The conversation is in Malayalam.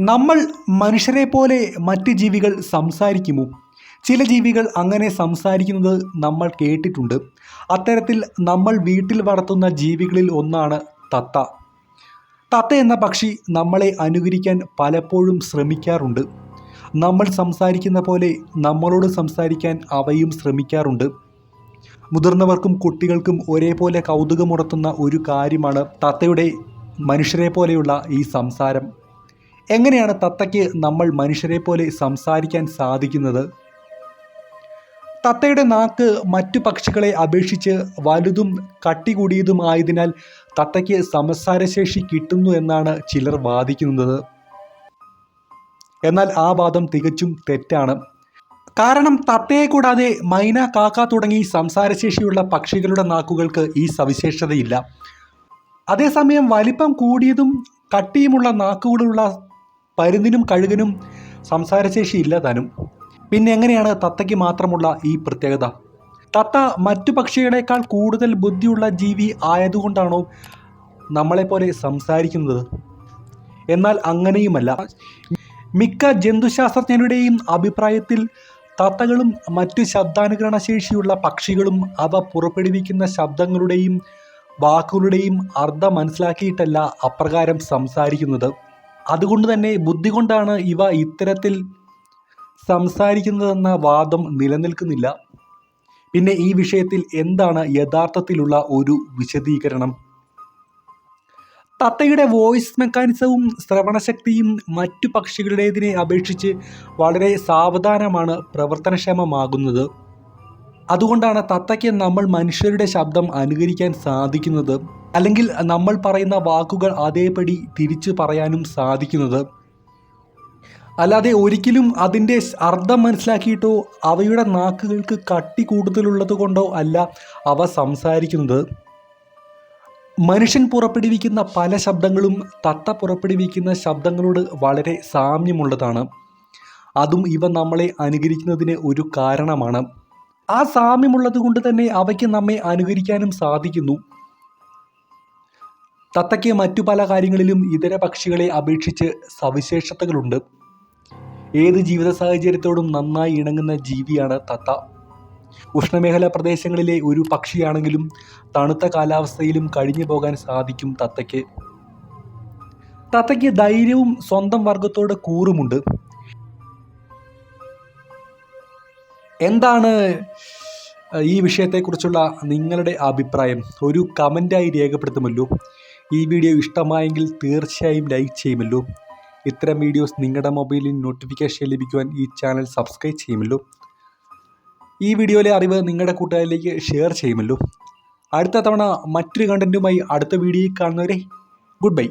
നമ്മൾ മനുഷ്യരെ പോലെ മറ്റ് ജീവികൾ സംസാരിക്കുമോ? ചില ജീവികൾ അങ്ങനെ സംസാരിക്കുന്നത് നമ്മൾ കേട്ടിട്ടുണ്ട്. അത്തരത്തിൽ നമ്മൾ വീട്ടിൽ വളർത്തുന്ന ജീവികളിൽ ഒന്നാണ് തത്ത. തത്ത എന്ന പക്ഷി നമ്മളെ അനുകരിക്കാൻ പലപ്പോഴും ശ്രമിക്കാറുണ്ട്. നമ്മൾ സംസാരിക്കുന്ന പോലെ നമ്മളോട് സംസാരിക്കാൻ അവയും ശ്രമിക്കാറുണ്ട്. മുതിർന്നവർക്കും കുട്ടികൾക്കും ഒരേപോലെ കൗതുകമുണർത്തുന്ന ഒരു കാര്യമാണ് തത്തയുടെ മനുഷ്യരെ പോലെയുള്ള ഈ സംസാരം. എങ്ങനെയാണ് തത്തയ്ക്ക് നമ്മൾ മനുഷ്യരെ പോലെ സംസാരിക്കാൻ സാധിക്കുന്നത്? തത്തയുടെ നാക്ക് മറ്റു പക്ഷികളെ അപേക്ഷിച്ച് വലുതും കട്ടി കൂടിയതുമായതിനാൽ തത്തയ്ക്ക് സംസാരശേഷി കിട്ടുന്നു എന്നാണ് ചിലർ വാദിക്കുന്നത്. എന്നാൽ ആ വാദം തികച്ചും തെറ്റാണ്. കാരണം തത്തയെ കൂടാതെ മൈന കാക്ക തുടങ്ങി സംസാരശേഷിയുള്ള പക്ഷികളുടെ നാക്കുകൾക്ക് ഈ സവിശേഷതയില്ല. അതേസമയം വലിപ്പം കൂടിയതും കട്ടിയുമുള്ള നാക്കുകളുള്ള പരുന്തിനും കഴുകനും സംസാരശേഷി ഇല്ല താനും പിന്നെ എങ്ങനെയാണ് തത്തയ്ക്ക് മാത്രമുള്ള ഈ പ്രത്യേകത? തത്ത മറ്റു പക്ഷികളെക്കാൾ കൂടുതൽ ബുദ്ധിയുള്ള ജീവി ആയതുകൊണ്ടാണോ നമ്മളെപ്പോലെ സംസാരിക്കുന്നത്? എന്നാൽ അങ്ങനെയുമല്ല. മിക്ക ജന്തുശാസ്ത്രജ്ഞരുടെയും അഭിപ്രായത്തിൽ തത്തകളും മറ്റു ശബ്ദാനുകരണ ശേഷിയുള്ള പക്ഷികളും അവ പുറപ്പെടുവിക്കുന്ന ശബ്ദങ്ങളുടെയും വാക്കുകളുടെയും അർത്ഥം മനസ്സിലാക്കിയിട്ടല്ല അപ്രകാരം സംസാരിക്കുന്നത്. അതുകൊണ്ട് തന്നെ ബുദ്ധി കൊണ്ടാണ് ഇവ ഇത്തരത്തിൽ സംസാരിക്കുന്നതെന്ന വാദം നിലനിൽക്കുന്നില്ല. പിന്നെ ഈ വിഷയത്തിൽ എന്താണ് യഥാർത്ഥത്തിലുള്ള ഒരു വിശദീകരണം? തത്തയുടെ വോയിസ് മെക്കാനിസവും ശ്രവണശക്തിയും മറ്റു പക്ഷികളുടേതിനെ അപേക്ഷിച്ച് വളരെ സാവധാനമാണ് പ്രവർത്തനക്ഷമമാകുന്നത്. അതുകൊണ്ടാണ് തത്തയ്ക്ക് നമ്മൾ മനുഷ്യരുടെ ശബ്ദം അനുകരിക്കാൻ സാധിക്കുന്നത് അല്ലെങ്കിൽ നമ്മൾ പറയുന്ന വാക്കുകൾ അതേപടി തിരിച്ചു പറയാനും സാധിക്കുന്നത്. അല്ലാതെ ഒരിക്കലും അതിന്റെ അർത്ഥം മനസ്സിലാക്കിയിട്ടോ അവയുടെ നാക്കുകൾക്ക് കട്ടി കൂടുതലുള്ളത് കൊണ്ടോ അല്ല അവ സംസാരിക്കുന്നത്. മനുഷ്യൻ പുറപ്പെടുവിക്കുന്ന പല ശബ്ദങ്ങളും തത്ത പുറപ്പെടുവിക്കുന്ന ശബ്ദങ്ങളോട് വളരെ സാമ്യമുള്ളതാണ്. അതും ഇവ നമ്മളെ അനുകരിക്കുന്നതിന് ഒരു കാരണമാണ്. ആ സാമ്യമുള്ളത് കൊണ്ട് തന്നെ അവയ്ക്ക് നമ്മെ അനുകരിക്കാനും സാധിക്കുന്നു. തത്തയ്ക്ക് മറ്റു പല കാര്യങ്ങളിലും ഇതര പക്ഷികളെ അപേക്ഷിച്ച് സവിശേഷതകളുണ്ട്. ഏത് ജീവിത സാഹചര്യത്തോടും നന്നായി ഇണങ്ങുന്ന ജീവിയാണ് തത്ത. ഉഷ്ണമേഖല പ്രദേശങ്ങളിലെ ഒരു പക്ഷിയാണെങ്കിലും തണുത്ത കാലാവസ്ഥയിലും കഴിഞ്ഞു പോകാൻ സാധിക്കും തത്തയ്ക്ക്. തത്തയ്ക്ക് ധൈര്യവും സ്വന്തം വർഗത്തോട് കൂറുമുണ്ട്. എന്താണ് ഈ വിഷയത്തെക്കുറിച്ചുള്ള നിങ്ങളുടെ അഭിപ്രായം? ഒരു കമന്റായി രേഖപ്പെടുത്തുമല്ലോ. ഈ വീഡിയോ ഇഷ്ടമായെങ്കിൽ തീർച്ചയായും ലൈക്ക് ചെയ്യുമല്ലോ. ഇത്തരം വീഡിയോസ് നിങ്ങളുടെ മൊബൈലിൽ നോട്ടിഫിക്കേഷൻ ലഭിക്കുവാൻ ഈ ചാനൽ സബ്സ്ക്രൈബ് ചെയ്യുമല്ലോ. ഈ വീഡിയോയിലെ അറിവ് നിങ്ങളുടെ കൂട്ടുകാരിലേക്ക് ഷെയർ ചെയ്യുമല്ലോ. അടുത്ത തവണ മറ്റൊരു കണ്ടന്റുമായി അടുത്ത വീഡിയോയിൽ കാണുന്നവരെ ഗുഡ് ബൈ.